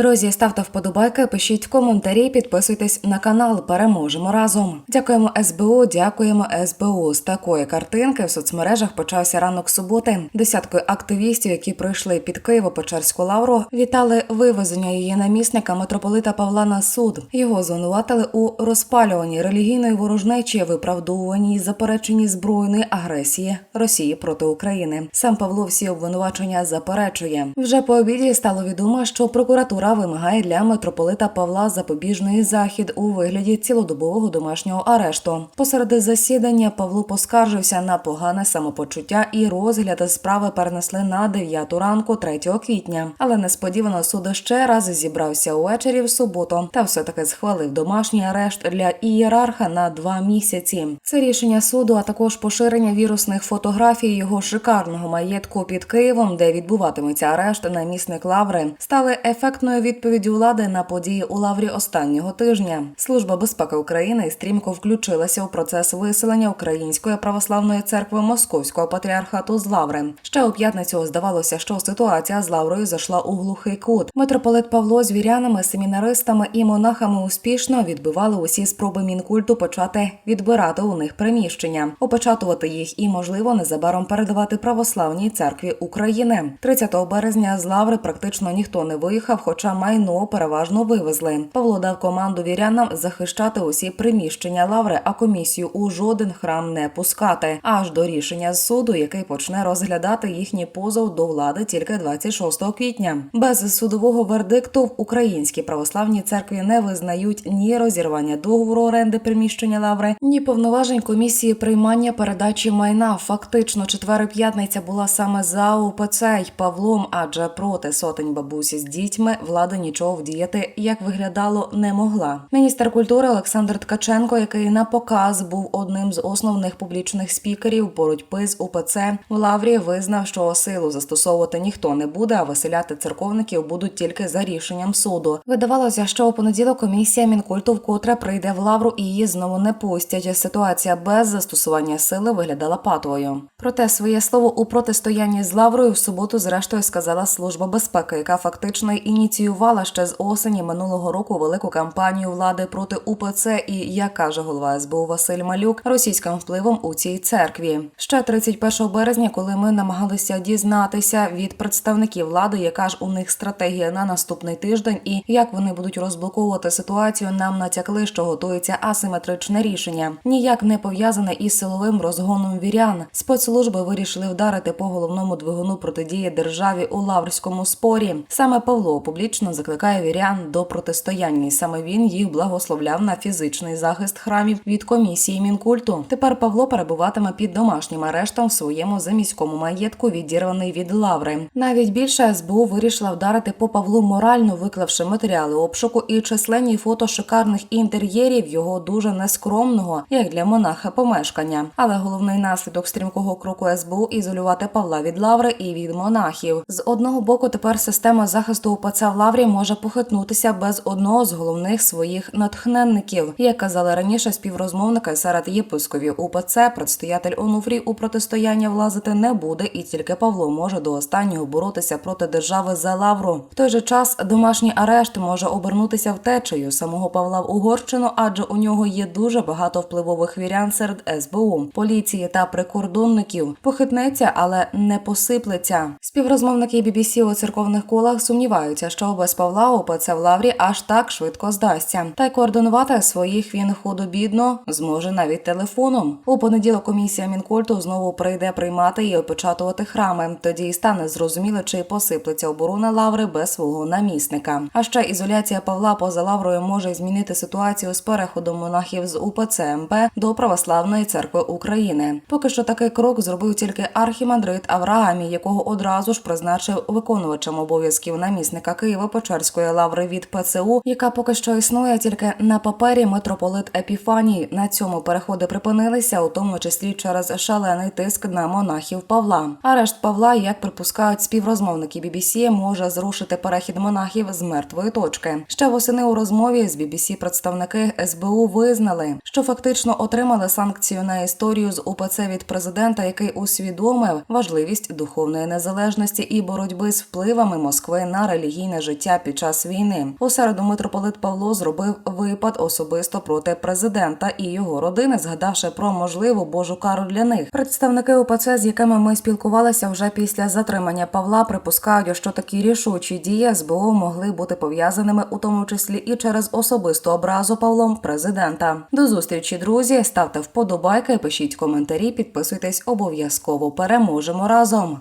Друзі, ставте вподобайки, пишіть коментарі, підписуйтесь на канал. Переможемо разом. Дякуємо СБУ, дякуємо СБУ. З такої картинки в соцмережах почався ранок суботи. Десятки активістів, які прийшли під Києво-Печерську лавру, вітали вивезення її намісника митрополита Павла на суд. Його звинуватили у розпалюванні релігійної ворожнечі, виправдовуванні і запереченні збройної агресії Росії проти України. Сам Павло всі обвинувачення заперечує. Вже по обіді стало відомо, що прокуратура вимагає для митрополита Павла запобіжний захід у вигляді цілодобового домашнього арешту. Посеред засідання Павло поскаржився на погане самопочуття і розгляд справи перенесли на 9 ранку 3 квітня. Але несподівано суд ще раз зібрався увечері в суботу та все таки схвалив домашній арешт для ієрарха на два місяці. Це рішення суду, а також поширення вірусних фотографій його шикарного маєтку під Києвом, де відбуватиметься арешт намісник Лаври, стали ефектною відповіддю влади на події у Лаврі останнього тижня. Служба безпеки України стрімко включилася у процес виселення Української православної церкви Московського патріархату з Лаври. Ще у п'ятницю здавалося, що ситуація з Лаврою зайшла у глухий кут. Митрополит Павло з вірянами, семінаристами і монахами успішно відбивали усі спроби мінкульту почати відбирати у них приміщення, опечатувати їх і, можливо, незабаром передавати православній церкві України. 30 березня з Лаври практично ніхто не виїхав, хоча майно переважно вивезли. Павло дав команду вірянам захищати усі приміщення Лаври, а комісію у жоден храм не пускати, аж до рішення суду, який почне розглядати їхній позов до влади тільки 26 квітня. Без судового вердикту в українській православній церкві не визнають ні розірвання договору оренди приміщення Лаври, ні повноважень комісії приймання передачі майна. Фактично, четвер п'ятниця була саме за УПЦ й Павлом, адже проти сотень бабусі з дітьми влада нічого вдіяти, як виглядало, не могла. Міністр культури Олександр Ткаченко, який на показ був одним з основних публічних спікерів боротьби з УПЦ, в Лаврі визнав, що силу застосовувати ніхто не буде, а виселяти церковників будуть тільки за рішенням суду. Видавалося, що у понеділок комісія мінкульту вкотре прийде в Лавру і її знову не пустять. Ситуація без застосування сили виглядала патовою. Проте своє слово у протистоянні з Лаврою в суботу, зрештою, сказала служба безпеки, яка фактично й ініціювала ще з осені минулого року велику кампанію влади проти УПЦ і, як каже голова СБУ Василь Малюк, російським впливом у цій церкві. Ще 31 березня, коли ми намагалися дізнатися від представників влади, яка ж у них стратегія на наступний тиждень, і як вони будуть розблоковувати ситуацію, нам натякли, що готується асиметричне рішення, ніяк не пов'язане із силовим розгоном вірян. Спецслужби вирішили вдарити по головному двигуну протидії державі у лаврському спорі. Саме Павло публічно закликає вірян до протистояння. і Саме він їх благословляв на фізичний захист храмів від комісії мінкульту. Тепер Павло перебуватиме під домашнім арештом в своєму заміському маєтку, відірваний від лаври. Навіть більше СБУ вирішила вдарити по Павлу морально, виклавши матеріали обшуку і численні фото шикарних інтер'єрів його дуже нескромного, як для монаха, помешкання. Але головний наслідок стрімкого кроку СБУ ізолювати Павла від лаври і від монахів. З одного боку, тепер система захисту УПЦ в лаврі може похитнутися без одного з головних своїх натхненників. Як казали раніше, співрозмовники серед єпископів УПЦ, предстоятель Онуфрій у протистояння влазити не буде, і тільки Павло може до останнього боротися проти держави за лавру. В той же час домашній арешт може обернутися втечею самого Павла в Угорщину, адже у нього є дуже багато впливових вірян серед СБУ, поліції та прикордонників. Похитнеться, але не посиплеться. Співрозмовники BBC у церковних колах сумніваються, що без Павла ОПЦ в лаврі аж так швидко здасться. Та й координувати своїх він худо-бідно зможе навіть телефоном. У понеділок комісія Мінкульту знову прийде приймати і опечатувати храми. Тоді й стане зрозуміло, чи посиплеться оборона лаври без свого намісника. А ще ізоляція Павла поза лаврою може змінити ситуацію з переходом монахів з УПЦ МП до православної церкви України. Поки що такий крок зробив тільки архімандрит Авраамій, якого одразу ж призначив виконувачем обов'язків намісника Києво-Печерської лаври від ПЦУ, яка поки що існує тільки на папері митрополит Епіфаній. На цьому переходи припинилися, у тому числі через шалений тиск на монахів Павла. Арешт Павла, як припускають співрозмовники BBC, може зрушити перехід монахів з мертвої точки. Ще восени у розмові з BBC представники СБУ визнали, що фактично отримали санкцію на історію з УПЦ від президента, який усвідомив важливість духовної незалежності і боротьби з впливами Москви на релігійне життя життя під час війни. У середу митрополит Павло зробив випад особисто проти президента і його родини, згадавши про можливу божу кару для них. Представники УПЦ, з якими ми спілкувалися вже після затримання Павла, припускають, що такі рішучі дії СБУ могли бути пов'язаними у тому числі і через особисту образу Павлом президента. До зустрічі, друзі. Ставте вподобайки, пишіть коментарі, підписуйтесь обов'язково. Переможемо разом.